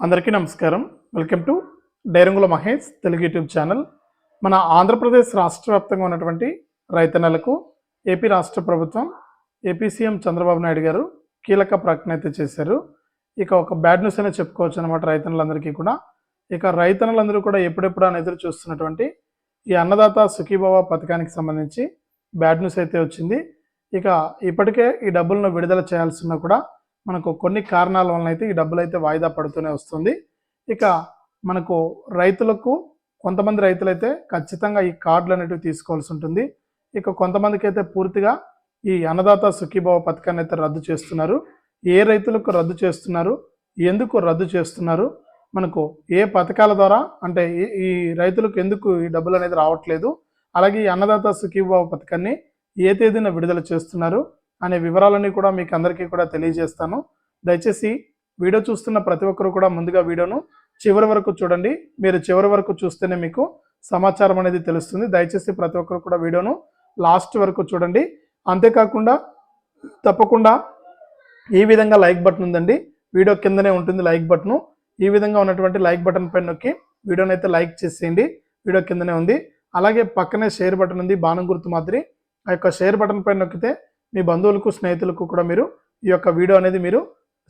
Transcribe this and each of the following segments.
అందరికీ నమస్కారం. Welcome to డైరంగుల మహేష్ తెలుగు యూట్యూబ్ ఛానల్. మన ఆంధ్రప్రదేశ్ రాష్ట్ర వ్యాప్తంగా ఉన్నటువంటి రైతన్నలకు ఏపీ రాష్ట్ర ప్రభుత్వం ఏపీ సీఎం చంద్రబాబు నాయుడు గారు కీలక ప్రకటన అయితే చేశారు. ఇక ఒక బ్యాడ్ న్యూస్ అనే చెప్పుకోవచ్చు అనమాట రైతన్నలందరికీ కూడా. ఇక రైతన్నలందరూ కూడా ఎప్పుడెప్పుడు అని ఎదురు చూస్తున్నటువంటి ఈ అన్నదాత సుఖీభావ పథకానికి సంబంధించి బ్యాడ్ న్యూస్ అయితే వచ్చింది. ఇక ఇప్పటికే ఈ డబ్బులను విడుదల చేయాల్సిన కూడా మనకు కొన్ని కారణాల వలన అయితే ఈ డబ్బులు అయితే వాయిదా పడుతూనే వస్తుంది. ఇక మనకు రైతులకు కొంతమంది రైతులైతే ఖచ్చితంగా ఈ కార్డులు అనేటివి తీసుకోవాల్సి ఉంటుంది. ఇక కొంతమందికి అయితే పూర్తిగా ఈ అన్నదాత సుఖీభావ పథకాన్ని అయితే రద్దు చేస్తున్నారు. ఏ రైతులకు రద్దు చేస్తున్నారు? ఎందుకు రద్దు చేస్తున్నారు? మనకు ఏ పథకాల ద్వారా? అంటే ఈ- రైతులకు ఎందుకు ఈ డబ్బులు అనేది రావట్లేదు? అలాగే ఈ అన్నదాత సుఖీభావ పథకాన్ని ఏ తేదీన విడుదల చేస్తున్నారు? అనే వివరాలన్నీ కూడా మీకు అందరికీ కూడా తెలియజేస్తాను. దయచేసి వీడియో చూస్తున్న ప్రతి ఒక్కరు కూడా ముందుగా వీడియోను చివరి వరకు చూడండి. మీరు చివరి వరకు చూస్తేనే మీకు సమాచారం అనేది తెలుస్తుంది. దయచేసి ప్రతి ఒక్కరు కూడా వీడియోను లాస్ట్ వరకు చూడండి. అంతేకాకుండా తప్పకుండా ఈ విధంగా లైక్ బటన్ ఉందండి. వీడియో కిందనే ఉంటుంది లైక్ బటన్. ఈ విధంగా ఉన్నటువంటి లైక్ బటన్ పైన నొక్కి వీడియోని అయితే లైక్ చేసేయండి. వీడియో కిందనే ఉంది. అలాగే పక్కనే షేర్ బటన్ ఉంది. బాణం గుర్తు మాదిరి. ఆ యొక్క షేర్ బటన్ పైన నొక్కితే మీ బంధువులకు స్నేహితులకు కూడా మీరు ఈ యొక్క వీడియో అనేది మీరు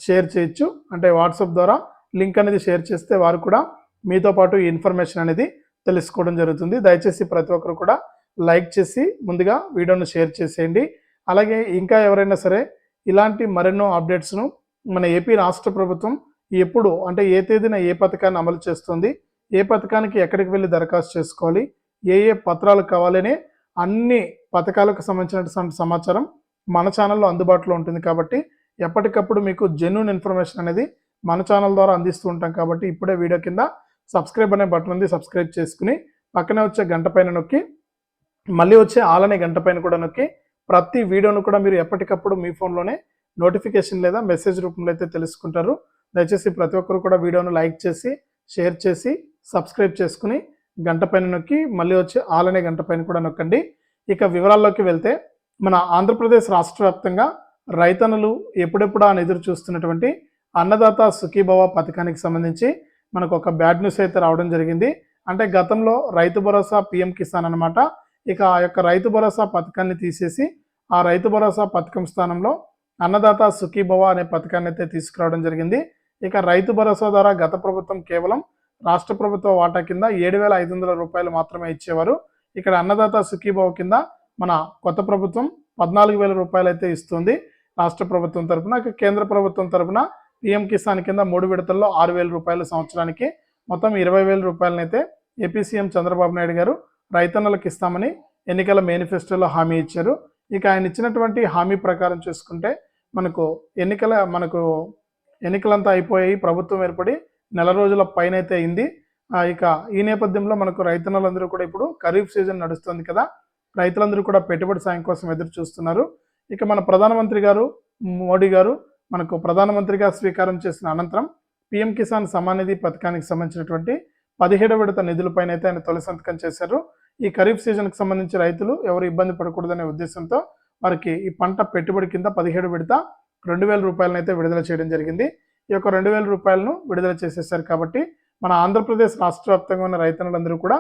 షేర్ చేయొచ్చు. అంటే వాట్సాప్ ద్వారా లింక్ అనేది షేర్ చేస్తే వారు కూడా మీతో పాటు ఈ ఇన్ఫర్మేషన్ అనేది తెలుసుకోవడం జరుగుతుంది. దయచేసి ప్రతి ఒక్కరు కూడా లైక్ చేసి ముందుగా వీడియోను షేర్ చేసేయండి. అలాగే ఇంకా ఎవరైనా సరే ఇలాంటి మరెన్నో అప్డేట్స్ను మన ఏపీ రాష్ట్ర ప్రభుత్వం ఎప్పుడు అంటే ఏ తేదీన ఏ పథకాన్ని అమలు చేస్తుంది ఏ పథకానికి ఎక్కడికి వెళ్ళి దరఖాస్తు చేసుకోవాలి ఏ ఏ పత్రాలు కావాలనే అన్ని పథకాలకు సంబంధించినటువంటి సమాచారం మన ఛానల్లో అందుబాటులో ఉంటుంది కాబట్టి ఎప్పటికప్పుడు మీకు జెన్యున్ ఇన్ఫర్మేషన్ అనేది మన ఛానల్ ద్వారా అందిస్తూ ఉంటాం కాబట్టి ఇప్పుడే వీడియో కింద సబ్స్క్రైబ్ అనే బటన్ ఉంది. సబ్స్క్రైబ్ చేసుకుని పక్కనే వచ్చే గంట పైన నొక్కి మళ్ళీ వచ్చే ఆలనే గంట పైన కూడా నొక్కి ప్రతి వీడియోను కూడా మీరు ఎప్పటికప్పుడు మీ ఫోన్లోనే నోటిఫికేషన్ లేదా మెసేజ్ రూపంలో అయితే తెలుసుకుంటారు. దయచేసి ప్రతి ఒక్కరు కూడా వీడియోను లైక్ చేసి షేర్ చేసి సబ్స్క్రైబ్ చేసుకుని గంట పైన నొక్కి మళ్ళీ వచ్చి ఆలనే గంట పైన కూడా నొక్కండి. ఇక వివరాల్లోకి వెళ్తే మన ఆంధ్రప్రదేశ్ రాష్ట్ర వ్యాప్తంగా రైతన్నలు ఎప్పుడెప్పుడా అని ఎదురు చూస్తున్నటువంటి అన్నదాత సుఖీభవ పథకానికి సంబంధించి మనకు ఒక బ్యాడ్ న్యూస్ అయితే రావడం జరిగింది. అంటే గతంలో రైతు భరోసా పిఎం కిసాన్ అన్నమాట. ఇక ఆ యొక్క రైతు భరోసా పథకాన్ని తీసేసి ఆ రైతు భరోసా పథకం స్థానంలో అన్నదాత సుఖీభవ అనే పథకాన్ని అయితే తీసుకురావడం జరిగింది. ఇక రైతు భరోసా ద్వారా గత ప్రభుత్వం కేవలం రాష్ట్ర ప్రభుత్వ వాటా కింద ఏడు వేల ఐదు వందల రూపాయలు మాత్రమే ఇచ్చేవారు. ఇక్కడ అన్నదాత సుఖీభవ కింద మన కొత్త ప్రభుత్వం పద్నాలుగు వేల రూపాయలు అయితే ఇస్తుంది రాష్ట్ర ప్రభుత్వం తరపున. ఇక కేంద్ర ప్రభుత్వం తరపున పిఎం కిసాన్ కింద మూడు విడతల్లో ఆరు వేల రూపాయలు సంవత్సరానికి మొత్తం ఇరవై వేల రూపాయలనైతే ఏపీ సీఎం చంద్రబాబు నాయుడు గారు రైతన్నలకు ఇస్తామని ఎన్నికల మేనిఫెస్టోలో హామీ ఇచ్చారు. ఇక ఆయన ఇచ్చినటువంటి హామీ ప్రకారం చూసుకుంటే మనకు ఎన్నికల మనకు ఎన్నికలంతా అయిపోయాయి ప్రభుత్వం ఏర్పడి నెల రోజుల పైన అయితే అయింది ఇక ఈ నేపథ్యంలో మనకు రైతన్నలందరూ కూడా ఇప్పుడు ఖరీఫ్ సీజన్ నడుస్తుంది కదా. రైతులందరూ కూడా పెట్టుబడి సాయం కోసం ఎదురు చూస్తున్నారు. ఇక మన ప్రధానమంత్రి గారు మోడీ గారు మనకు ప్రధానమంత్రిగా స్వీకారం చేసిన అనంతరం పిఎం కిసాన్ సమానిధి పథకానికి సంబంధించినటువంటి పదిహేడు విడత నిధులపైన అయితే ఆయన తొలి సంతకం చేశారు. ఈ ఖరీఫ్ సీజన్కి సంబంధించి రైతులు ఎవరు ఇబ్బంది పడకూడదనే ఉద్దేశంతో వారికి ఈ పంట పెట్టుబడి కింద పదిహేడు విడత రెండు వేల రూపాయలను అయితే విడుదల చేయడం జరిగింది. ఈ యొక్క రెండు వేల రూపాయలను విడుదల చేసేసారు కాబట్టి మన ఆంధ్రప్రదేశ్ రాష్ట్ర వ్యాప్తంగా ఉన్న రైతన్నులందరూ కూడా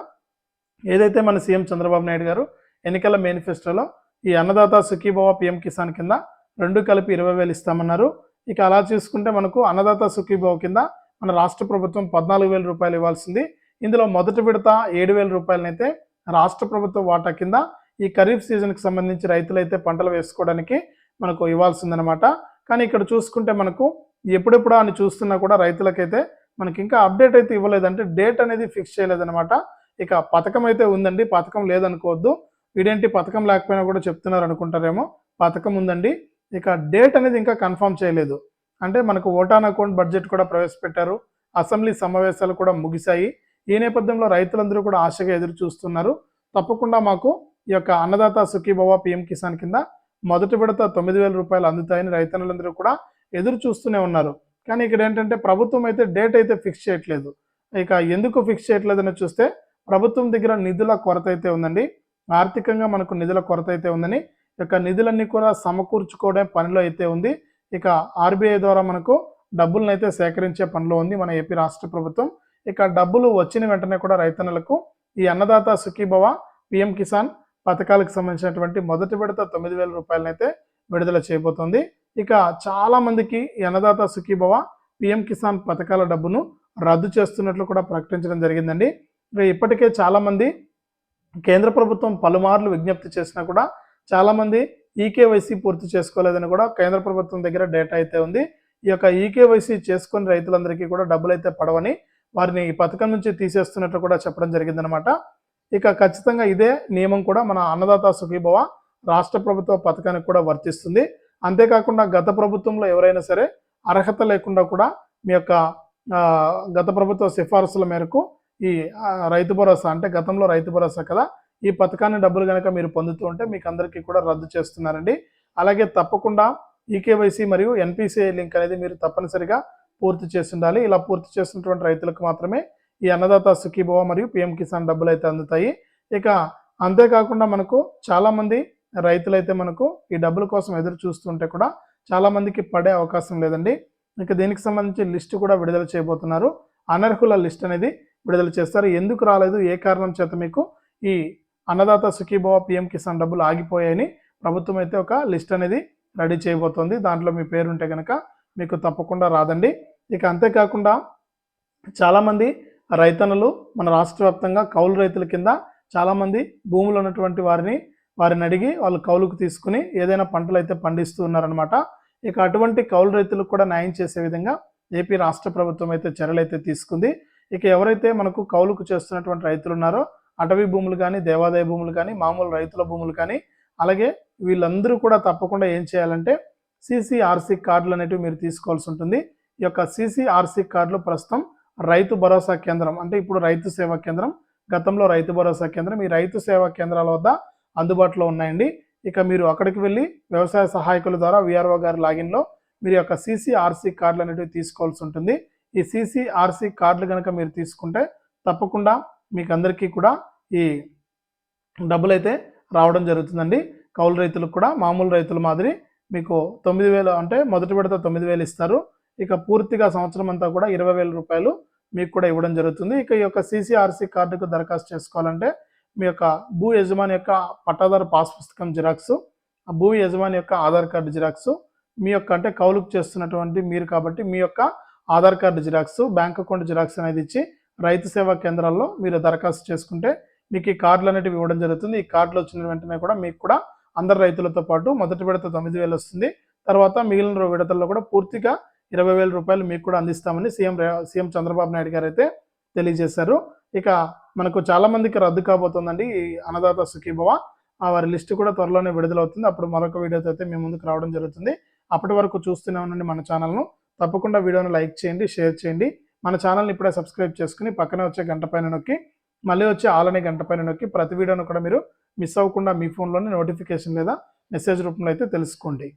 ఏదైతే మన సీఎం చంద్రబాబు నాయుడు గారు ఎన్నికల మేనిఫెస్టోలో ఈ అన్నదాత సుఖీభవ పిఎం కిసాన్ కింద రెండు కలిపి ఇరవై వేలు ఇస్తామన్నారు. ఇక అలా చూసుకుంటే మనకు అన్నదాత సుఖీభవ కింద మన రాష్ట్ర ప్రభుత్వం పద్నాలుగు వేల రూపాయలు ఇవ్వాల్సింది. ఇందులో మొదటి విడత ఏడు వేల రూపాయలనైతే రాష్ట్ర ప్రభుత్వ వాటా కింద ఈ ఖరీఫ్ సీజన్కి సంబంధించి రైతులైతే పంటలు వేసుకోవడానికి మనకు ఇవ్వాల్సిందనమాట కానీ ఇక్కడ చూసుకుంటే మనకు ఎప్పుడెప్పుడు అని చూస్తున్నా కూడా రైతులకైతే మనకి ఇంకా అప్డేట్ అయితే ఇవ్వలేదంటే డేట్ అనేది ఫిక్స్ చేయలేదన్నమాట. ఇక పథకం అయితే ఉందండి పథకం లేదనుకోవద్దు. ఇదేంటి పథకం లేకపోయినా కూడా చెప్తున్నారు అనుకుంటారేమో. పథకం ఉందండి. ఇక డేట్ అనేది ఇంకా కన్ఫర్మ్ చేయలేదు. అంటే మనకు ఓటాన్ అకౌంట్ బడ్జెట్ కూడా ప్రవేశపెట్టారు. అసెంబ్లీ సమావేశాలు కూడా ముగిశాయి. ఈ నేపథ్యంలో రైతులందరూ కూడా ఆశగా ఎదురు చూస్తున్నారు. తప్పకుండా మాకు ఈ యొక్క అన్నదాత సుఖీభవ పిఎం కిసాన్ కింద మొదటి విడత తొమ్మిది వేల రూపాయలు అందుతాయని రైతన్నులందరూ కూడా ఎదురు చూస్తూనే ఉన్నారు. కానీ ఇక్కడ ఏంటంటే ప్రభుత్వం అయితే డేట్ అయితే ఫిక్స్ చేయట్లేదు. ఇక ఎందుకు ఫిక్స్ చేయట్లేదని చూస్తే ప్రభుత్వం దగ్గర నిధుల కొరత అయితే ఉందండి. ఆర్థికంగా మనకు నిధుల కొరత అయితే ఉందని ఈ యొక్క నిధులన్నీ కూడా సమకూర్చుకోవడం పనిలో అయితే ఉంది. ఇక ఆర్బీఐ ద్వారా మనకు డబ్బులను అయితే సేకరించే పనిలో ఉంది మన ఏపీ రాష్ట్ర ప్రభుత్వం. ఇక డబ్బులు వచ్చిన వెంటనే కూడా రైతన్నలకు ఈ అన్నదాత సుఖీభవ పిఎం కిసాన్ పథకాలకు సంబంధించినటువంటి మొదటి విడత తొమ్మిది వేల రూపాయలనైతే విడుదల చేయబోతోంది. ఇక చాలా మందికి ఈ అన్నదాత సుఖీభవ పిఎం కిసాన్ పథకాల డబ్బును రద్దు చేస్తున్నట్లు కూడా ప్రకటించడం జరిగిందండి. ఇక ఇప్పటికే చాలామంది కేంద్ర ప్రభుత్వం పలుమార్లు విజ్ఞప్తి చేసినా కూడా చాలామంది ఈకేవైసీ పూర్తి చేసుకోలేదని కూడా కేంద్ర ప్రభుత్వం దగ్గర డేటా అయితే ఉంది. ఈ యొక్క ఈకేవైసీ చేసుకుని రైతులందరికీ కూడా డబ్బులు అయితే పడవని వారిని ఈ పథకం నుంచి తీసేస్తున్నట్లు కూడా చెప్పడం జరిగిందనమాట ఇక ఖచ్చితంగా ఇదే నియమం కూడా మన అన్నదాత సుఖీభవ రాష్ట్ర ప్రభుత్వ పథకానికి కూడా వర్తిస్తుంది. అంతేకాకుండా గత ప్రభుత్వంలో ఎవరైనా సరే అర్హత లేకుండా కూడా మీ యొక్క గత ప్రభుత్వ సిఫారసుల మేరకు ఈ రైతు భరోసా అంటే గతంలో రైతు భరోసా కదా ఈ పథకాన్ని డబ్బులు కనుక మీరు పొందుతూ ఉంటే మీకు అందరికీ కూడా రద్దు చేస్తున్నారండి. అలాగే తప్పకుండా ఈకేవైసీ మరియు ఎన్పిసిఐ లింక్ అనేది మీరు తప్పనిసరిగా పూర్తి చేసి ఉండాలి. ఇలా పూర్తి చేసినటువంటి రైతులకు మాత్రమే ఈ అన్నదాత సుఖీభవ మరియు పిఎం కిసాన్ డబ్బులు అయితే అందుతాయి. ఇక అంతేకాకుండా మనకు చాలామంది రైతులైతే మనకు ఈ డబ్బుల కోసం ఎదురు చూస్తుంటే కూడా చాలామందికి పడే అవకాశం లేదండి. ఇక దీనికి సంబంధించి లిస్టు కూడా విడుదల చేయబోతున్నారు. అనర్హుల లిస్ట్ అనేది విడుదల చేస్తారు. ఎందుకు రాలేదు? ఏ కారణం చేత మీకు ఈ అన్నదాత సుఖీభవ పిఎం కిసాన్ డబ్బులు ఆగిపోయాయని ప్రభుత్వం అయితే ఒక లిస్ట్ అనేది రెడీ చేయబోతోంది. దాంట్లో మీ పేరు ఉంటే కనుక మీకు తప్పకుండా రాదండి. ఇక అంతేకాకుండా చాలామంది రైతన్నలు మన రాష్ట్ర వ్యాప్తంగా కౌలు రైతుల కింద చాలామంది భూములు ఉన్నటువంటి వారిని వారిని అడిగి వాళ్ళు కౌలుకు తీసుకుని ఏదైనా పంటలు అయితే పండిస్తూ ఉన్నారనమాట ఇక అటువంటి కౌలు రైతులకు కూడా న్యాయం చేసే విధంగా ఏపీ రాష్ట్ర ప్రభుత్వం అయితే చర్యలు అయితే తీసుకుంది. ఇక ఎవరైతే మనకు కౌలుకు చేస్తున్నటువంటి రైతులు ఉన్నారో అటవీ భూములు కానీ దేవాదాయ భూములు కానీ మామూలు రైతుల భూములు కానీ అలాగే వీళ్ళందరూ కూడా తప్పకుండా ఏం చేయాలంటే సిసిఆర్సీ కార్డులు అనేటివి మీరు తీసుకోవాల్సి ఉంటుంది. ఈ యొక్క సిసిఆర్సీ కార్డులు ప్రస్తుతం రైతు భరోసా కేంద్రం అంటే ఇప్పుడు రైతు సేవా కేంద్రం గతంలో రైతు భరోసా కేంద్రం ఈ రైతు సేవా కేంద్రాల వద్ద అందుబాటులో ఉన్నాయండి. ఇక మీరు అక్కడికి వెళ్ళి వ్యవసాయ సహాయకుల ద్వారా విఆర్ఓ గారి లాగిన్లో మీరు యొక్క సిసిఆర్సీ కార్డులు అనేటివి తీసుకోవాల్సి ఉంటుంది. ఈ సిసిఆర్సి కార్డులు కనుక మీరు తీసుకుంటే తప్పకుండా మీకు అందరికీ కూడా ఈ డబ్బులు అయితే రావడం జరుగుతుందండి. కౌలు రైతులకు కూడా మామూలు రైతుల మాదిరి మీకు తొమ్మిది వేలు అంటే మొదటి విడత తొమ్మిది వేలు ఇస్తారు. ఇక పూర్తిగా సంవత్సరం అంతా కూడా ఇరవై వేల రూపాయలు మీకు కూడా ఇవ్వడం జరుగుతుంది. ఇక ఈ యొక్క సిసిఆర్సి కార్డుకు దరఖాస్తు చేసుకోవాలంటే మీ యొక్క భూ యజమాని యొక్క పట్టాదారు పాస్ పుస్తకం జిరాక్స్ ఆ భూ యజమాని యొక్క ఆధార్ కార్డు జిరాక్స్ మీ యొక్క అంటే కౌలుకు చేస్తున్నటువంటి మీరు కాబట్టి మీ యొక్క Aadhaar card xerox bank account xerox అనేది ఇచ్చి రైతు సేవా కేంద్రాల్లో మీరు దరఖాస్తు చేసుకుంటే మీకు ఈ కార్డులు అనేటివి ఇవ్వడం జరుగుతుంది. ఈ కార్డులు వచ్చిన వెంటనే కూడా మీకు కూడా అందరు రైతులతో పాటు మొదటి విడత తొమ్మిది వేలు వస్తుంది. తర్వాత మిగిలిన విడతల్లో కూడా పూర్తిగా ఇరవై వేల రూపాయలు మీకు కూడా అందిస్తామని సీఎం సీఎం చంద్రబాబు నాయుడు గారు అయితే తెలియజేశారు. ఇక మనకు చాలా మందికి రద్దు కాబోతుందండి ఈ అన్నదాత సుఖీభవ. ఆ వారి లిస్ట్ కూడా త్వరలోనే విడుదలవుతుంది. అప్పుడు మరొక వీడియోతో అయితే మీ ముందుకు రావడం జరుగుతుంది. అప్పటి వరకు చూస్తూనే ఉండండి మన ఛానల్ను. తప్పకుండా వీడియోని లైక్ చేయండి షేర్ చేయండి. మన ఛానల్ని ఇప్పుడే సబ్స్క్రైబ్ చేసుకుని పక్కనే వచ్చే గంట పైన నొక్కి మళ్ళీ వచ్చే ఆల్ గంట పైన నొక్కి ప్రతి వీడియోను కూడా మీరు మిస్ అవ్వకుండా మీ ఫోన్లోనే నోటిఫికేషన్ లేదా మెసేజ్ రూపంలో అయితే తెలుసుకోండి.